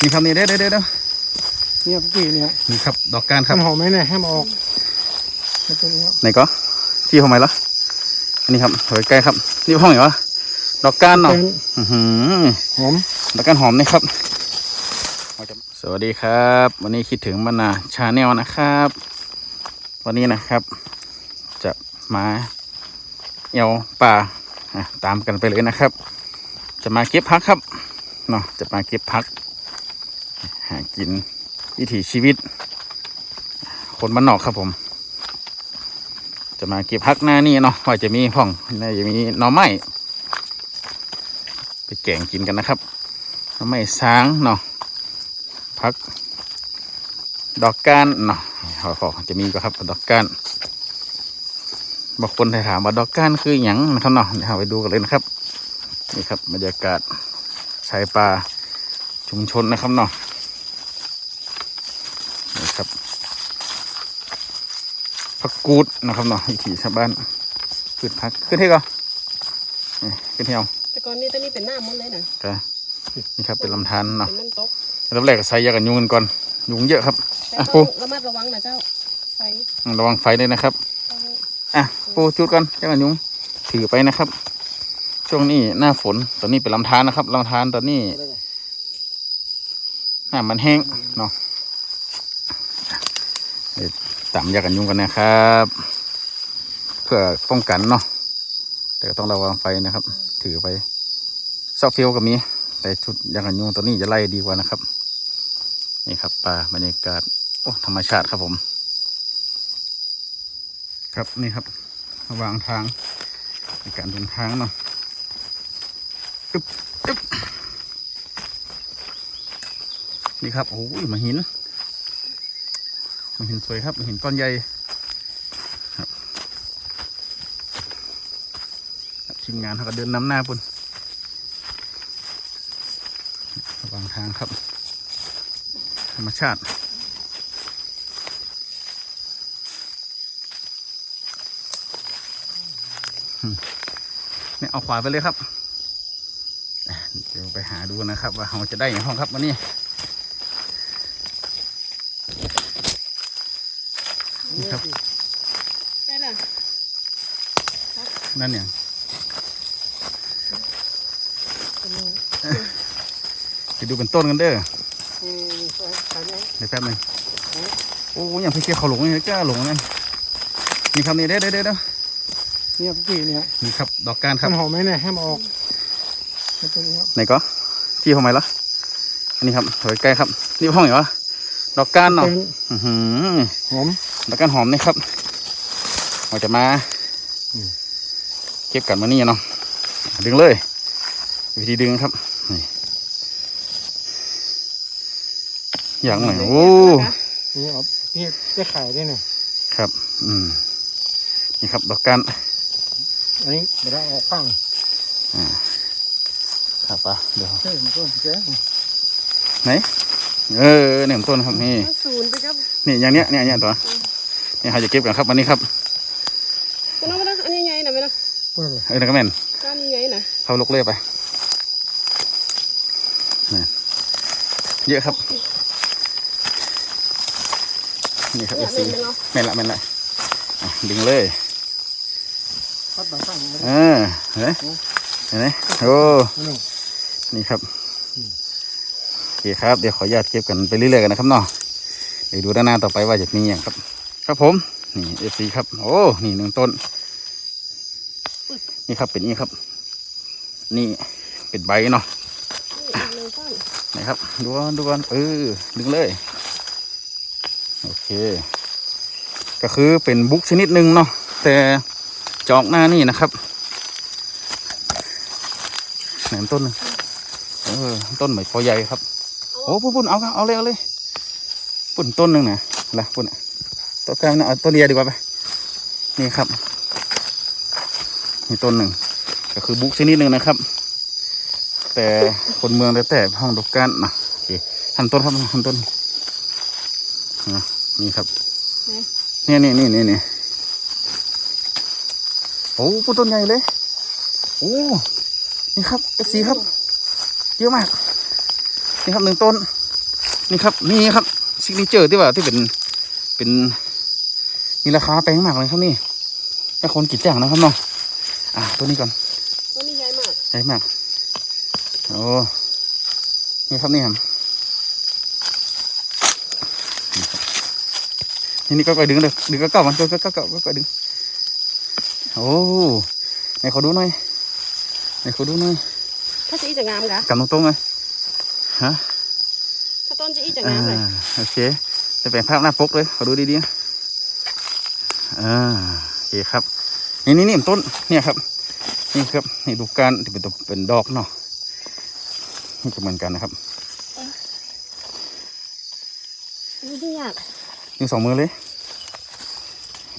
นี่ครับนี่เด้อเด้อเด้อเด้อเนี่ยพี่เนี่ยนี่ครับดอกก้านครับมันหอมไหมเนี่ยให้มันออกมันตัวนี้ครับไหนก็ที่ห้องไหมล่ะอันนี้ครับเฮ้ยใกล้ครับนี่ห้องไหนวะดอกก้านเนาะเป็นอื้อหือหอมดอกก้านหอมนี่ครับสวัสดีครับ วันนี้คิดถึงมนาชาแนลนะครับ วันนี้นะครับ จะมาเอวป่าอะตามกันไปเลยนะครับ จะมาเก็บพักครับเนาะจะมาเก็บพัก หากินวิถีชีวิต คนบ้านนอกครับผม จะมาเก็บพักหน้านี่เนาะว่าจะมีพ่องน่าจะมีหน่อไม้ไปแกงกินกันนะครับหน่อไม้ช้างเนาะพัก ดอกก้านเนาะขอจะมีก็ครับดอกก้านบางคนถามว่าดอกก้านคืออย่างนะครับเนาะเดี๋ยวไปดูกันเลยนะครับ นี่ครับบรรยากาศชายป่าชุมชนนะครับเนาะนี่ครับผั กกูดนะครับเนาะวิถีชาวบ้านพืชผักขึ้นที่ก่อนนี่ขึ้นที่เอาแต่ก่อนนี้ตัวนี้เป็นหน้าหมดเลยนะก็นี่ครับเป็นลำธารเนาะเป็นน้ำตกแล้วแรกก็ใส่ยากันยุงกันก่อนยุงเยอะครับแต่อะต้องปูระมัดระวังนะเจ้าไฟระวังไฟด้วยนะครับต้องอะปูจุดก่อนยากันยุงถือไปนะครับ ช่วงนี้หน้าฝนตอนนี้เป็นลำธารนะครับลำธารตอนนี้น้ำมันแห้งเนาะเดี๋ยวต่ำยากันยุงกันนะครับ เพื่อป้องกันเนาะแต่ก็ต้องระวังไฟนะครับ ถือไปซอกฟิลก็มี แต่ชุดยากันยุงตัวนี้จะไล่ดีกว่านะครับ นี่ครับป่าบรรยากาศโอ้ธรรมชาติครับผม ครับนี่ครับวางทางในการเดินทางเนาะอึ๊บอึ๊บนี่ครับโอ้ยมาหิน หินสวยครับมาหินก้อนใหญ่ครับครับทีมงานเขาก็เดินน้ำหน้าปุ่นระหว่างทางครับ ธรรมชาติเนี่ยเอาขวาไปเลยครับ เดี๋ยวไปหาดูนะครับ ว่าเราจะได้อย่างห้องครับวันนี้ครับ ได้ละ นั่นเนี่ยเป็นโลไปดูเป็นต้นกันเด้อนี่นี่ใส่ใส่ไหมเดี๋ยวแป๊บหนึงโอ้ยอย่างพี่เกียวเขาหลงนี่กล้าหลงนั่นนี่ครับนี่เด้อเด้อเด้อเด้อเนี่ยพี่เนี่ยนี่ครับดอกก้านครับมันหอมไหมเนี่ยให้มันออกมันตัวนี้ครับไหนก็ที่ห้องไหมล่ะอันนี้ครับเฮ้ยใกล้ครับนี่ห้องไหนวะดอกก้านเนาะเป็นอื้อหือหอม ดอกก้านหอมนี่ครับเราจะมาอืมเก็บกันมานี่เนาะดึงเลย วิธีดึงครับนี่อย่างไหนโอ้นี่เอาพี่ได้ขายได้เนี่ยครับ อืมนี่ครับดอกก้านอันนี้ไม่ได้ออกข้างครับอะเดี๋ยวเฮ้ยมันก็แก่ไหนเออเนี่ยต้นครับนี่เอาศูนย์ไปครับนี่อย่างเนี้ยเนี่ยเนี่ยตัวนี่เขาจะเก็บกันครับวันนี้ครับคุณน้องมา เปิดเลยเอ้ยนักแม่นก้านใหญ่ๆนะเข้าลกเล่ไปนี่เยอะครับ นี่ครับเนี่ยสีเป็นเนาะแม่นละแม่นละอะดึงเลยพัดบางข้างนะเออเห็นไหมเห็นไหมโอ้นี่นี่ครับโอเคครับ เดี๋ยวขออนุญาตเก็บกันไปเรื่อยๆกันนะครับเนาะเดี๋ยวดูด้านหน้าต่อไปว่าจะมีอย่างครับ ครับผม นี่เอฟซีครับ โอ้ นี่หนึ่งต้น นี่ครับเป็นนี่ครับ นี่เป็นใบเนาะนี่อีกหนึ่งต้นไหนครับดูก่อนดูก่อนเออดึงเลยโอเค ก็คือเป็นบุ๊กชนิดหนึ่งเนาะแต่จอกหน้านี่นะครับแหนมต้นหนึ่งเออต้นเหมือนพอใหญ่ครับโอ้ปุ่นปุ่นเอาครับเอาเลยเอาเลยปุ่นต้นหนึ่งนะอะไรปุ่นอะต้นกลางนะเอาต้นเลียดีกว่าไปนี่ครับ มีต้นหนึ่ง ก็คือบุ๊กชนิดหนึ่งนะครับ แต่คนเมืองแต่แต่ห้องดอกกันนะโอเคหันต้นครับหันต้นนะนี่ครับไหนเนี่ยนี่นี่นี่นี่โอ้ปุ่นต้นใหญ่เลย โอ้นี่ครับเอฟซีครับเยอะมาก นี่ครับหนึ่งต้น นี่ครับ นี่ครับซิกเนเจอร์ที่ว่าที่เป็นเป็นมีราคาแพงมากเลยครับนี่ถ้าคนกินจ้างนะครับเนาะ อะตัวนี้ก่อนตัวนี้ใหญ่มากใหญ่มากโอ้นี่ครับนี่ครับนี่นี่ก็ก็ดึงเลยดึงก็เก้ามันก็ก็ก็ก็ก็ดึงโอ้ไหนขอดูหน่อยไหนขอดูหน่อยถ้าจะอีจะงามกะกำตรงๆเลยฮะถ้าต้นจะอีจะอ่างามเลยโอเคจะแบ่งภาพหน้าปกเลยขอดูดีๆนะอ่าโอเคครับ นี่นี่นี่ต้นเนี่ยครับนี่ครับนี่ดูการที่เป็นตัวเป็นดอกเนาะนี่ก็เหมือนกันนะครับนี่ที่ยากนี่สองมือเลย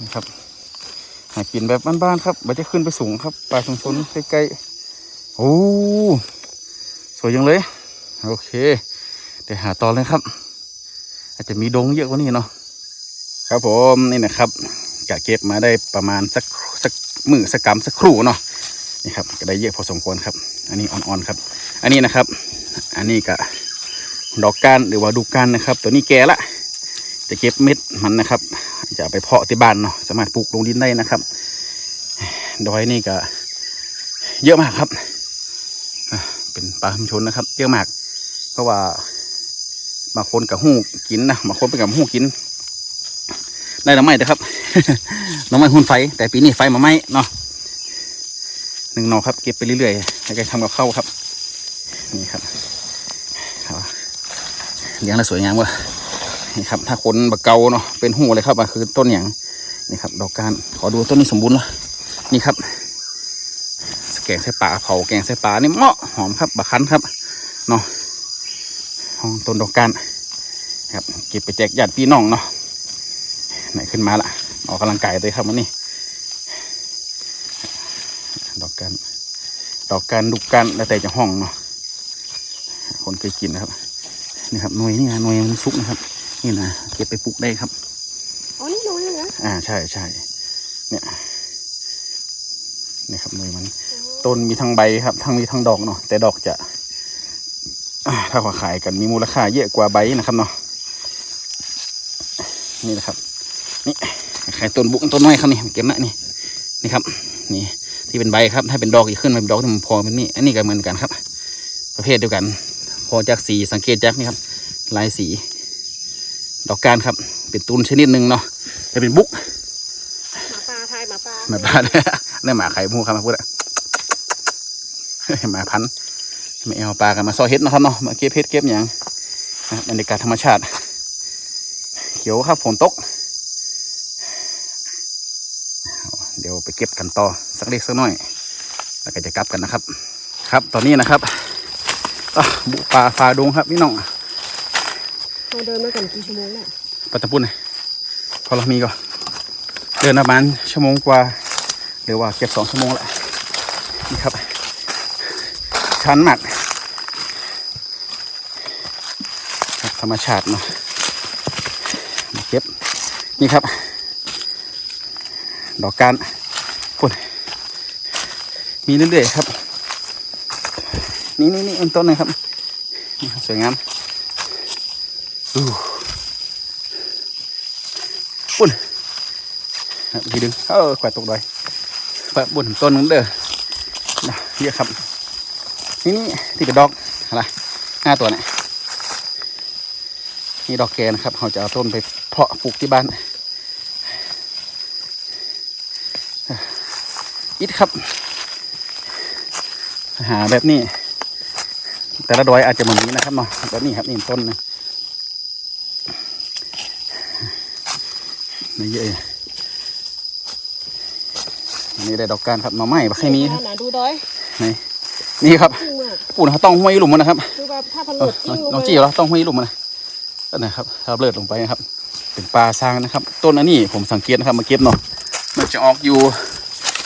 นี่ครับหากินแบบบ้านๆครับไม่ได้ขึ้นไปสูงครับปลายชนๆใกล้ๆโอ้สวยจังเลย โอเค เดี๋ยวหาต่อเลยครับ อาจจะมีดงเยอะกว่านี้เนาะครับผมนี่นะครับกะเก็บมาได้ประมาณสักสัก มือสักกำสักครู่เนาะนี่ครับก็ได้เยอะพอสมควรครับ อันนี้อ่อนๆครับ อันนี้นะครับ อันนี้ก็ดอกก้านหรือว่าดูก้านนะครับ ตัวนี้แก่ละจะเก็บเม็ดมันนะครับ จะไปเพาะที่บ้านเนาะสามารถปลูกลงดินได้นะครับ ดอยนี่ก็เยอะมากครับเป็นป่าชุมชนนะครับ เยอะมาก เพราะว่าบางคนกับหูกินนะบางคนไปกับหูกิน ได้น้ำไม้แต่ครับ น้ำไม้หุ่นไฟ แต่ปีนี้ไฟมาไหมเนาะหนึ่งหนอครับ เก็บไปเรื่อยๆแล้วก็ทำกับข้าวครับ นี่ครับเลี้ยงแล้วสวยงามว่ะนี่ครับ ถ้าคนบะเกาเนาะเป็นหูเลยครับอะคือต้นอย่างนี่ครับ ดอกการขอดูต้นนี้สมบูรณ์แล้วนี่ครับ แกงใส่ปลาเผาแกงใส่ปลานี่เหมาะหอมครับบะคันครับเนาะห้องต้นดอกการครับเก็บไปแจกญาติพี่น้องเนาะไหนขึ้นมาละ ออกกำลังกายเลยครับวันนี้ดอกการดอกการดุกการแล้วแต่จะห้องเนาะคนเคยกินนะครับนี่ครับหน่วยนี่นะหน่วยมันสุกนะครับ นี่นะเก็บไปปลูกได้ครับอ๋อนี่น้อยเลยนะอ่าใช่ใช่เนี่ยนี่ครับหน่วยมัน ต้นมีทั้งใบครับ ทั้งมีทั้งดอกเนาะแต่ดอกจะอ่าถ้าขอขายกันมีมูลค่าเยอะกว่าใบนะครับเนาะนี่นะครับนี่ ขายต้นบุกต้นน้อยครับนี่เก็บมานี่นี่ครับ นี่ที่เป็นใบครับ ถ้าเป็นดอกอีกขึ้นมาเป็นดอกที่มันพอเป็นนี่อันนี้ก็เหมือนกันครับ ประเภทเดียวกัน พอจากสีสังเกตจากนี่ครับ ลายสี ดอกการครับ เป็นตูนชนิดหนึ่งเนาะจะเป็นบุ๊กหมาปลาไทยหมาปลาหมาบ้านนี่หมาไข่มูครับมาพูดอะหมาพันธุ์ไม่เอาปลากันมาซอยเฮ็ดเนาะครับเนาะมาเก็บเฮ็ดเก็บอย่างนะบรรยากาศธรรมชาติ เขียวครับฝนตก เดี๋ยวไปเก็บกันต่อสักเล็กสักน้อย แล้วก็จะกลับกันนะครับ ครับตอนนี้นะครับอะบุกป่าฝ่าดงครับพี่น้องเราเดินมากันกี่ชั่วโมงแล้วปัตตะปุ่นพอเรามีก็เดินประมาณชั่วโมงกว่าหรือว่าเก็บสองชั่วโมงแหละนี่ครับ ชันมากครับธรรมชาติเนาะมาเก็บ นี่ครับ ดอกการปุ่น มีเรื่อยๆครับ นี่นี่นี่อันต้นนึงครับนี่สวยงามอู้ปุ่นทีดึงเออแขวดตกดอยแขวดบุญต้นนึงเด้อนะเยอะครับนี่นี่ที่เป็นดอกอะไรห้าตัวเนี่ยนี่ดอกแกนะครับเราจะเอาต้นไปเพาะปลูกที่บ้านอิดครับ หาแบบนี้ แต่ละดอยอาจจะเหมือนนี้นะครับเนาะแบบนี้ครับนี่ต้นหนึงไม่เยอะอยู่อันนี่ได้ดอกการครับหน่อไม้บักเคมีครับหนาดูดอยนี่นี่ครับจริงมากปูนเขาต้องห้วยหลุมมันนะครับคือแบบถ้าพันหเอลุอดจริงลงน้องไปจี้เหรอต้องห้วยหลุมมันนะก็นะครับถ้าเลิดลงไปนะครับ เป็นปลาซางนะครับ ต้นอันนี้ผมสังเกตนะครับมาเก็บเนาะมันจะออกอยู่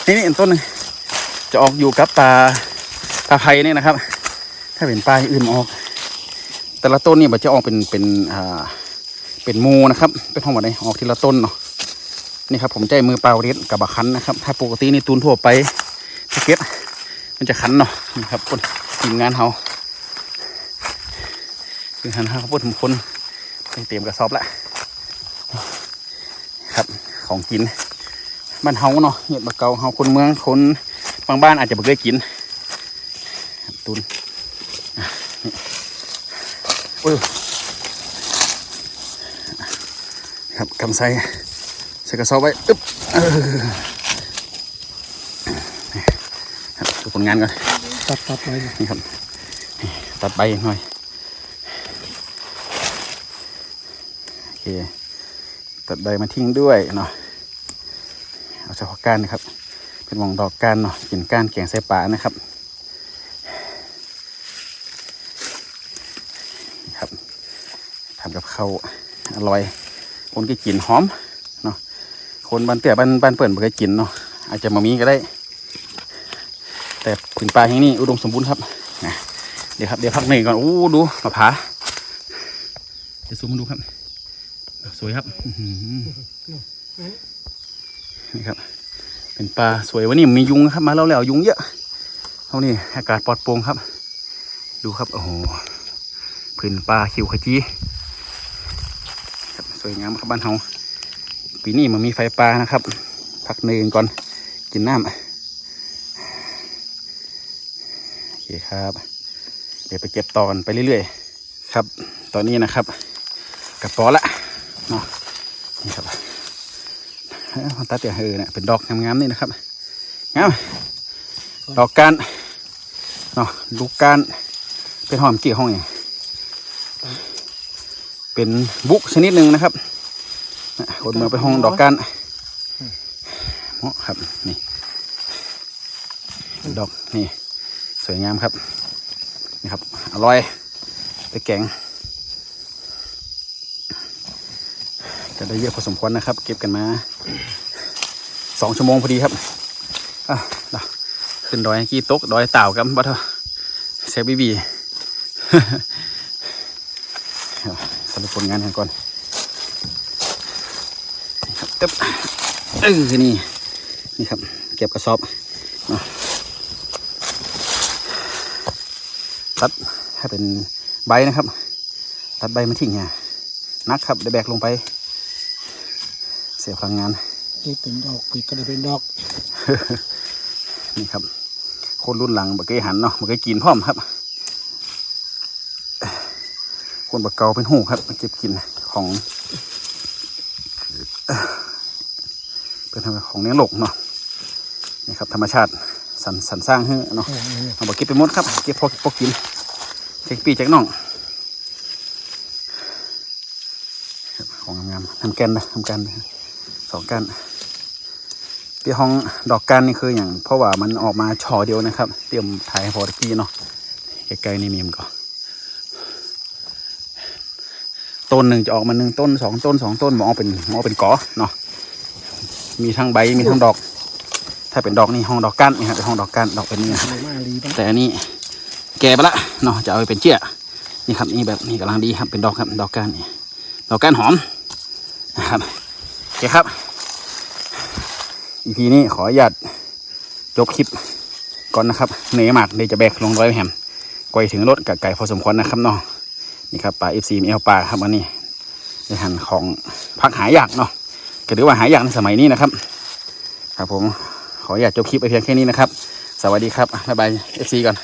นี่นี่ต้นหนึงจะออกอยู่กับปลา ปลาไผ่นี่นะครับ ถ้าเป็นปลายอื่นออก แต่ละต้นนี่มันจะออกเป็นเป็นอ่าเป็นมูนะครับ เป็นห้องแบบไหนออกทีละต้นเนาะนี่ครับผมใจมือเปล่าเล็ดกับบะคันนะครับ ถ้าปกตินี่ตูนทั่วไปสเก็ตมันจะคันเนาะนี่ครับคนทีมงานเขาคือหันห้าข้าวโพดทุกคนเตรียมกระสอบละครับของกินบ้านเฮาเนาะเห็ดบะเกาเฮาคนเมืองคนบางบ้านอาจจะไม่เคยกิน ตุนอะนี่โอ้ยครับกำไสใส่กระสอบไว้อึ๊บเออครับดูผลงานก่อนตัดตัดไปนี่ครับนี่ตัดใบหน่อยโอเคตัดใบมาทิ้งด้วยเนาะเอาเฉพาะก้านนะครับ เป็นหมองดอกก้านเนาะกินก้านแกงใส่ปลานะครับนี่ครับ ทำกับข้าอร่อย คนก็กินหอมเนาะคนบ้านเตี้ยบ้านบ้านเปิ่นบ่เคยกินเนาะอาจจะมามีก็ได้ แต่ผืนป่าแห่งนี้อุดมสมบูรณ์ครับนะเดี๋ยวครับเดี๋ยวพักหนึ่งก่อนโอ้ดูมะพร้าเดี๋ยวซูมมาดูครับ สวยครับนี่ครับ เป็นปลาสวยวันนี้มียุงครับ มาแล้วแล้วยุงเยอะเขานี่อากาศปลอดโปร่งครับ ดูครับโอ้โหผืนปลาคิวขจี สวยงามครับบ้านเฮาปีนี้มันมีไฟปลานะครับ พักหนึ่งก่อนกินน้ำโอเคครับ เดี๋ยวไปเก็บตอนไปเรื่อยๆ ครับ ตอนนี้นะครับกระป๋อละเนาะนี่ครับมันตัดเดี๋ยวเออเนี่ยเป็นดอกงามๆนี่นะครับงามดอกการเนาะลูกการเป็นหอมกี่ห้องเนี่ย เป็นบุกชนิดหนึ่งนะครับคนเมืองไปห้องดอกการเหมาะครับนี่ดอกนี่สวยงามครับนี่ครับอร่อยไปแกงจะได้เยอะพอสมควรนะครับ เก็บกันมาสองชั่วโมงพอดีครับอะขึ้นดอยกี้ตกดอยเต่ากับบัตเถอะเซบีบี สรุปผลงานกันก่อนนี่ครับตึ๊บเออนี่นี่ครับ เก็บกระสอบตัดให้เป็นใบนะครับ ตัดใบมาทิ้งเนี่ยนักครับได้แบกลงไป เสียพลังงานนี่เป็นดอกปีกก็ได้เป็นดอก นี่ครับ คนรุ่นหลังบักเกยหันเนาะบักเกยกินพร้อมครับ คนบักเกาเป็นหูครับมาเก็บกินของเป็นธรรมของเลี้ยงโลกเนาะนี่ครับธรรมชาติสรรสรรสร้างให้เนาะเออนี่เอาบักเก็บไปหมดครับเก็บพอพอกินเช็คปีแจ็คน่องครับของงามๆทำแกนนะทำกันนะสองกันที่ห้องดอกกันนี่คืออย่างเพราะว่ามันออกมาช่อเดียวนะครับ เตรียมถ่ายให้พอตะกี้เนาะใกล้ๆนี่มีมันก่อน ต้นหนึ่งจะออกมาหนึ่งต้นสองต้นสองต้นมองเป็นมองเป็นกอเนาะมีทั้งใบมีทั้งดอก ถ้าเป็นดอกนี่ห้องดอกก้านนี่ครับเป็นห้องดอกก้านดอกเป็นนี่ครับแต่อันนี้แก่ไปละเนาะจะเอาไปเป็นเจี้ยนี่ครับนี่แบบนี่กำลังดีครับเป็นดอกครับดอกก้านนี่ดอกก้านหอมนะครับโอเคครับอีพีนี้ขออนุญาตจบคลิปก่อนนะครับเหนื่อยมากเดี๋ยวจะแบกลงร้อยแฮมไกวถึงรถกับไก่พอสมควรนะครับเนาะ นี่ครับปลาเอฟซีมีเอลปลาครับอันนี้ในหันของพักหายากเนาะก็ถือว่าหายากในสมัยนี้นะครับ ครับผมขออนุญาตจบคลิปไปเพียงแค่นี้นะครับ สวัสดีครับบ๊ายบายเอฟซีก่อน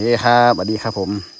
เย้ครับสวัสดีครับผม